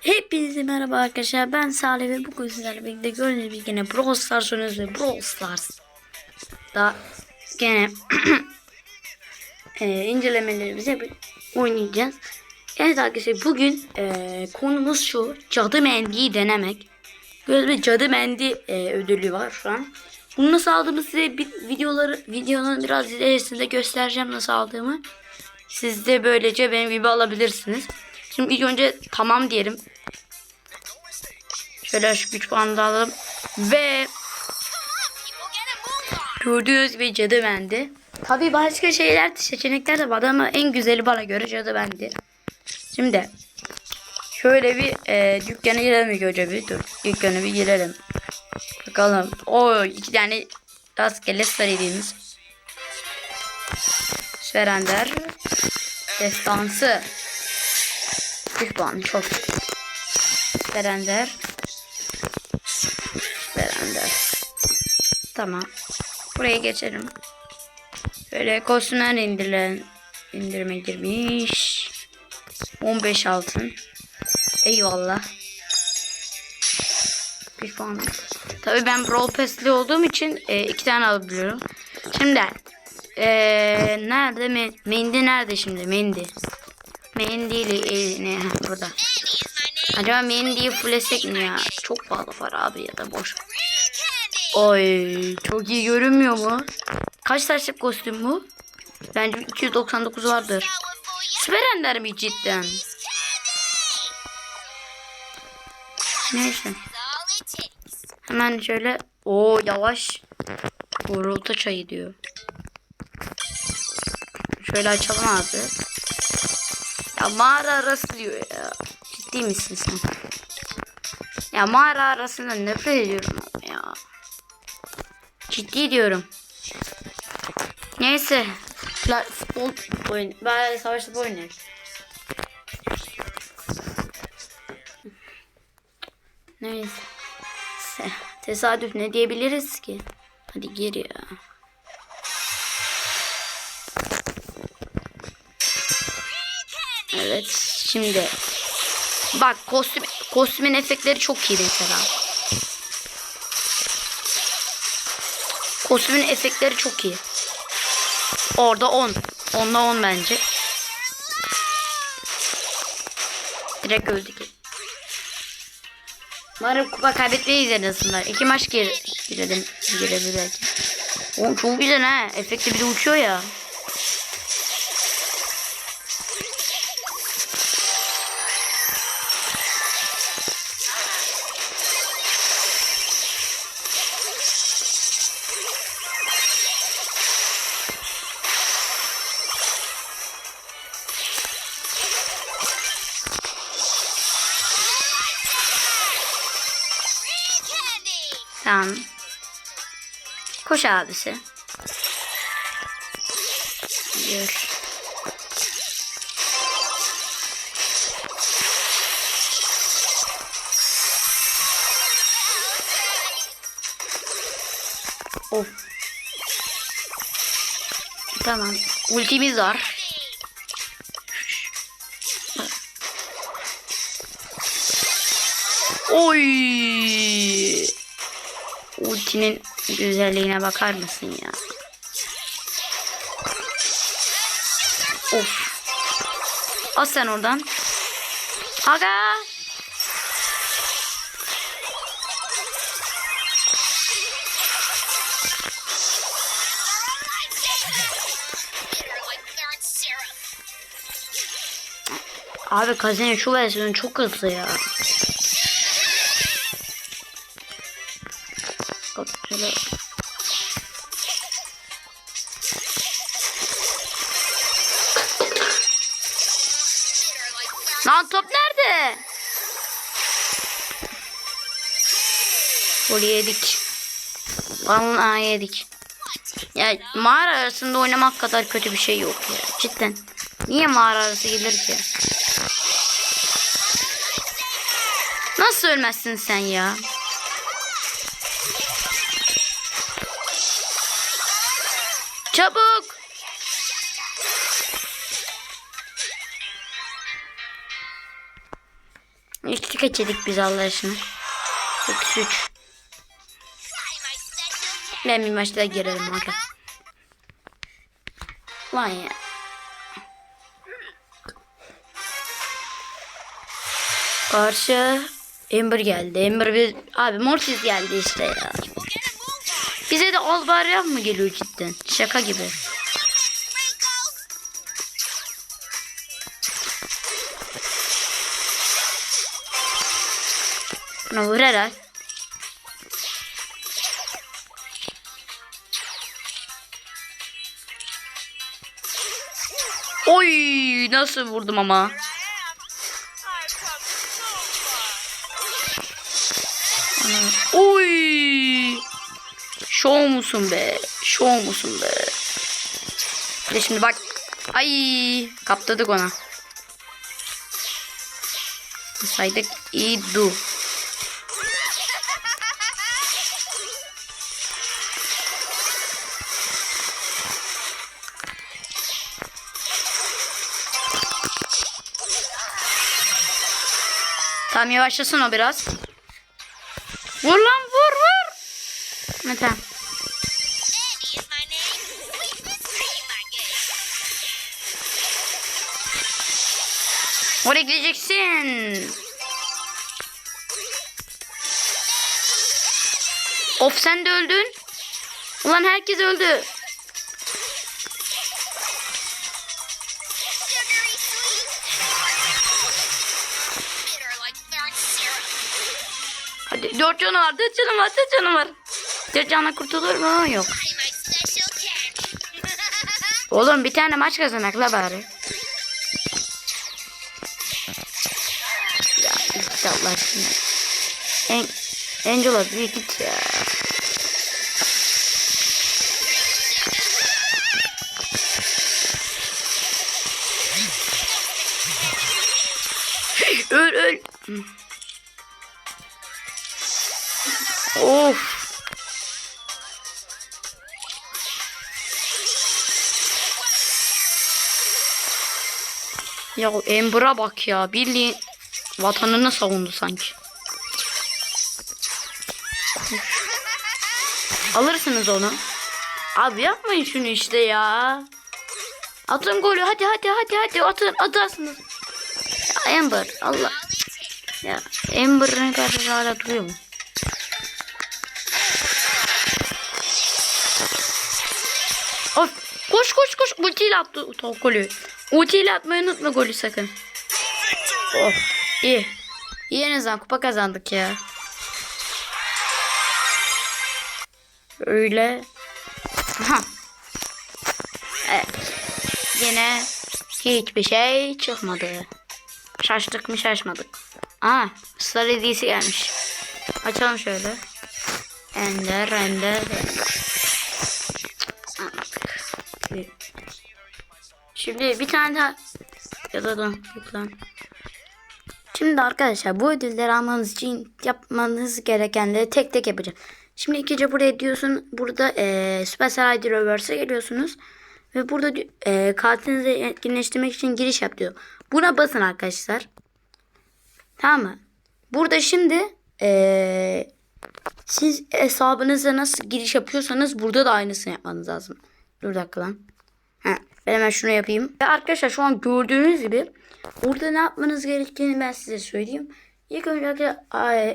Hepinize merhaba arkadaşlar. Ben Salih ve bugün sizlerle birlikte gördüğünüz gibi yine Brawl Stars oynuyoruz ve Brawl Stars. Da gene e, incelemelerimizi oynayacağız. Evet arkadaşlar bugün e, konumuz şu. Cadı mendiyi denemek. Böyle bir cadı mendi e, ödülü var şu an. Bunu nasıl aldığımı size bir videoları videonun biraz ilerisinde göstereceğim nasıl aldığımı. Siz de böylece benim gibi alabilirsiniz. Şimdi ilk önce tamam diyelim. Şöyle şu güç puanı da alalım. Ve gördüğünüz gibi cadı bendi. Tabii başka şeyler seçenekler de var ama en güzeli bana göre cadı bendi. Şimdi şöyle bir e, dükkana girelim önce bir dur. Dükkana bir girelim. Bakalım. O iki tane rastgele söylediğimiz. Serender. Destansı. 3 puan çok. Serender. Serender. Tamam. Buraya geçelim. Böyle kostümler indirilen indirime girmiş. 15 altın. Eyvallah. Bir puan. Tabii ben Brawl Pass'li olduğum için e, iki tane alabiliyorum. Şimdi e, nerede? Mendi nerede şimdi? Mendi. Mendi'li eline Heh, burada. Acaba Mendi'yi fullesek mi ya? Çok pahalı para abi ya da boş. Oy çok iyi görünmüyor mu? Kaç taşlık kostüm bu? Bence 299 vardır. Süper Ender mi cidden? Neyse. Hemen şöyle. o yavaş. Vurultu çayı diyor. Şöyle açalım abi. Mağara arası diyor ya. Ciddi misin sen? Ya mağara arasından nefret ediyorum ama ya. Ciddi diyorum. Neyse. Futbol oyun. Ben savaş topu oynayayım. Neyse. Se- Tesadüf ne diyebiliriz ki? Hadi gir ya. Evet şimdi bak kostüm kostümün efektleri çok iyi mesela. Kostümün efektleri çok iyi. Orada 10. 10'da 10 bence. Direkt öldük. Umarım kupa kaybetmeyiz en azından. İki maç gir girelim. Girelim belki. Oğlum çok güzel ha. Efekti bir de uçuyor ya. Tamam. Koş abisi. Yürü. Of. Tamam. Ultimiz var. Oy. Ultinin güzelliğine bakar mısın ya? Of. Al sen oradan. Aga. Abi Kazene şu versiyonu çok hızlı ya. Lan top nerede? Gol yedik. Vallahi yedik. Ya mağara arasında oynamak kadar kötü bir şey yok ya. Cidden. Niye mağara arası gelir ki? Nasıl ölmezsin sen ya? Çabuk. İki geçedik biz Allah aşkına. 33. Ben bir maçta girelim orada. Lan ya. Karşı Ember geldi. Ember bir abi Mortis geldi işte ya. Bize de Alvarez mı geliyor cidden? Şaka gibi. Buna vur herhal. Oy nasıl vurdum ama. Şov musun be? Şov musun be? Bir de şimdi bak. Ay kaptadık ona. Saydık iyi du. Tamam yavaşlasın o biraz. Vur lan vur vur. Ne tamam. Oraya gideceksin. Of sen de öldün. Ulan herkes öldü. Hadi dört canı var, dört canı var, dört canı var. Dört canla kurtulur mu? Yok. Oğlum bir tane maç kazanak la bari. Allah aşkına. En, Angela bir git ya. öl öl. Of. Ya Ember'a bak ya. Bildiğin vatanını savundu sanki. Alırsınız onu. Abi yapmayın şunu işte ya. Atın golü hadi hadi hadi hadi atın atarsınız. Ya Ember Allah. Ya Ember'ın karşı hala duruyor mu? Of koş koş koş ultiyle attı golü. Ultiyle atmayı unutma golü sakın. Oh iyi. İyi en azından kupa kazandık ya. Öyle. Aha. Evet. Yine hiçbir şey çıkmadı. Şaştık mı şaşmadık. Aa, Star hediyesi gelmiş. Açalım şöyle. Ender, ender, ender. Şimdi bir tane daha ya da dur, yok lan. Şimdi arkadaşlar bu ödülleri almanız için yapmanız gerekenleri tek tek yapacağım. Şimdi ikinci buraya diyorsun burada e, Supercell ID Reverse'e geliyorsunuz. Ve burada e, kartınızı etkinleştirmek için giriş yap diyor. Buna basın arkadaşlar. Tamam mı? Burada şimdi e, siz hesabınıza nasıl giriş yapıyorsanız burada da aynısını yapmanız lazım. Dur dakika lan. Ha, ben hemen şunu yapayım. Ve arkadaşlar şu an gördüğünüz gibi burada ne yapmanız gerektiğini ben size söyleyeyim. İlk önce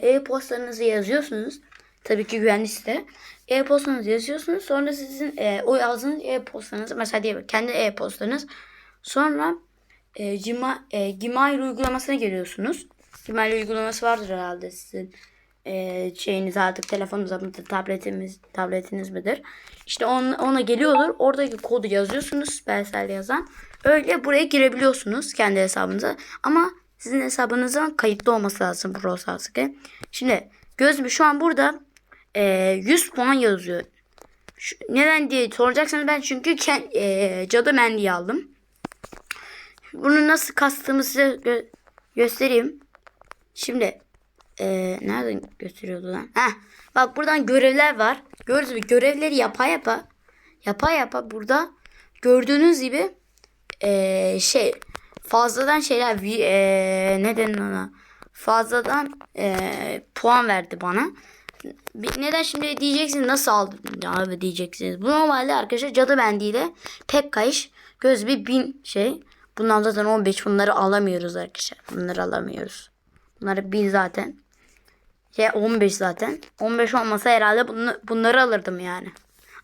e-postanızı yazıyorsunuz. Tabii ki güvenli site. E-postanızı yazıyorsunuz. Sonra sizin e, o yazdığınız e-postanız mesela diye kendi e-postanız. Sonra e, e, Gmail uygulamasına geliyorsunuz. Gmail uygulaması vardır herhalde sizin e, şeyiniz artık telefonunuz mıdır, tabletimiz, tabletiniz midir? İşte on, ona geliyordur. Oradaki kodu yazıyorsunuz. Spellcell yazan. Öyle buraya girebiliyorsunuz kendi hesabınıza. Ama sizin hesabınızın kayıtlı olması lazım Brawl Stars'ta. Şimdi gözüm şu an burada e, 100 puan yazıyor. Şu- neden diye soracaksanız ben çünkü ken, e, cadı mendiği aldım. Bunu nasıl kastığımı size gö- göstereyim. Şimdi ee, nereden gösteriyordu lan? Heh, bak buradan görevler var. Gördüğünüz gibi görevleri yapa yapa yapa yapa burada gördüğünüz gibi ee, şey fazladan şeyler ee, ne ona fazladan eee, puan verdi bana. Neden şimdi diyeceksiniz nasıl aldın abi diyeceksiniz. Bu normalde arkadaşlar cadı bendiyle pek kayış göz bir bin şey. Bundan zaten 15 bunları alamıyoruz arkadaşlar. Bunları alamıyoruz. Bunları bin zaten. Şey 15 zaten. 15 olmasa herhalde bunu, bunları alırdım yani.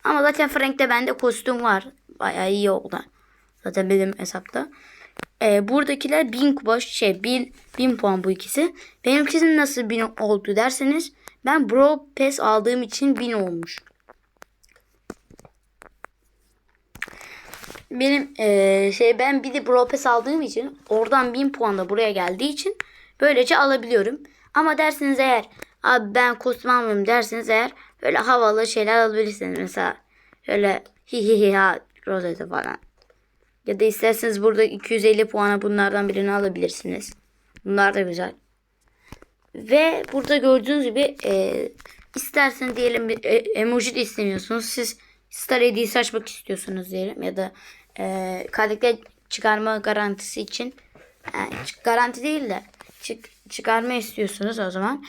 Ama zaten Frank'te bende kostüm var. Bayağı iyi oldu. Zaten benim hesapta. Ee, buradakiler 1000 kupa şey 1000, 1000 puan bu ikisi. Benimkisinin nasıl 1000 oldu derseniz ben Bro Pass aldığım için 1000 olmuş. Benim eee, şey ben bir de Bro Pass aldığım için oradan 1000 puan da buraya geldiği için böylece alabiliyorum. Ama dersiniz eğer abi ben kostüm almıyorum dersiniz eğer böyle havalı şeyler alabilirsiniz. Mesela şöyle hi hi hi ha rozete falan. Ya da isterseniz burada 250 puana bunlardan birini alabilirsiniz. Bunlar da güzel. Ve burada gördüğünüz gibi e, isterseniz diyelim bir e, emoji de istemiyorsunuz. Siz star hediyesi açmak istiyorsunuz diyelim ya da e, karakter çıkarma garantisi için çık- garanti değil de çık, çıkarma istiyorsunuz o zaman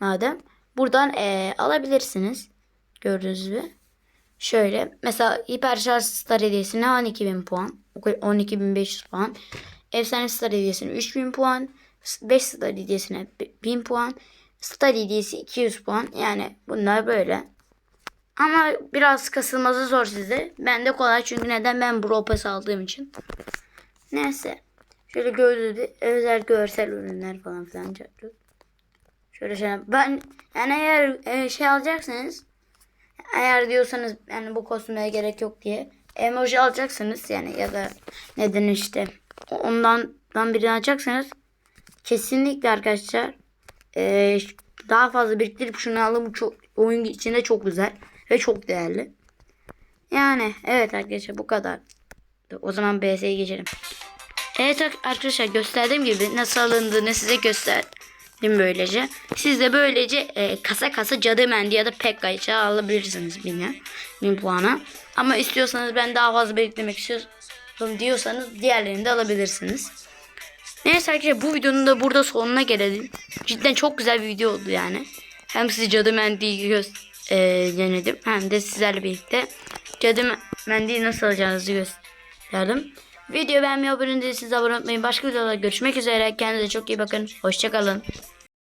madem buradan e, alabilirsiniz gördüğünüz gibi. Şöyle mesela hiper şarj star hediyesine 12.000 puan. 12.500 puan. Efsane star hediyesine 3.000 puan. 5 star hediyesine 1000 puan. Star hediyesi 200 puan. Yani bunlar böyle. Ama biraz kasılması zor size. Ben de kolay çünkü neden ben Pass aldığım için. Neyse. Şöyle gibi özel görsel ürünler falan filan. Şöyle şey. Ben yani eğer e, şey alacaksanız eğer diyorsanız yani bu kostüme gerek yok diye emoji alacaksınız yani ya da neden işte ondan dan birini alacaksanız kesinlikle arkadaşlar eee, daha fazla biriktirip şunu alın bu çok oyun içinde çok güzel ve çok değerli. Yani evet arkadaşlar bu kadar. O zaman BS'ye geçelim. Evet arkadaşlar gösterdiğim gibi nasıl alındığını size gösterdim böylece. Siz de böylece e, kasa kasa cadı mendi ya da pekkayça alabilirsiniz bine, bin puana. Ama istiyorsanız ben daha fazla biriktirmek istiyorum diyorsanız diğerlerini de alabilirsiniz. Neyse arkadaşlar bu videonun da burada sonuna gelelim. Cidden çok güzel bir video oldu yani. Hem size cadı mendiyi göz e, denedim hem de sizlerle birlikte cadı mendiyi nasıl alacağınızı gösterdim. Video beğenmeyi abone değilseniz abone olmayı. Başka videolarda görüşmek üzere. Kendinize çok iyi bakın. Hoşçakalın.